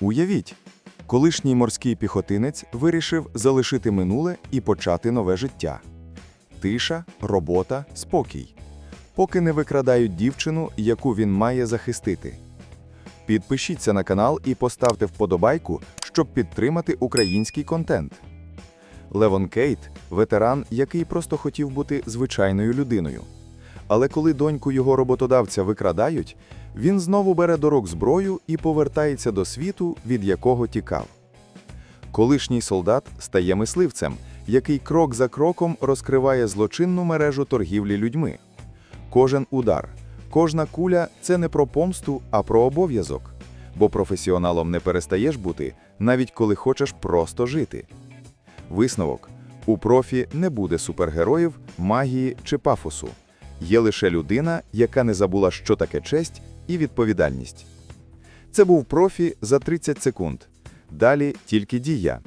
Уявіть, колишній морський піхотинець вирішив залишити минуле і почати нове життя. Тиша, робота, спокій. Поки не викрадають дівчину, яку він має захистити. Підпишіться на канал і поставте вподобайку, щоб підтримати український контент. Левон Кейт ветеран, який просто хотів бути звичайною людиною. Але коли доньку його роботодавця викрадають, він знову бере до рук зброю і повертається до світу, від якого тікав. Колишній солдат стає мисливцем, який крок за кроком розкриває злочинну мережу торгівлі людьми. Кожен удар, кожна куля це не про помсту, а про обов'язок. Бо професіоналом не перестаєш бути, навіть коли хочеш просто жити. Висновок: у профі не буде супергероїв, магії чи пафосу. Є лише людина, яка не забула, що таке честь і відповідальність. Це був профі за 30 секунд. Далі тільки дія.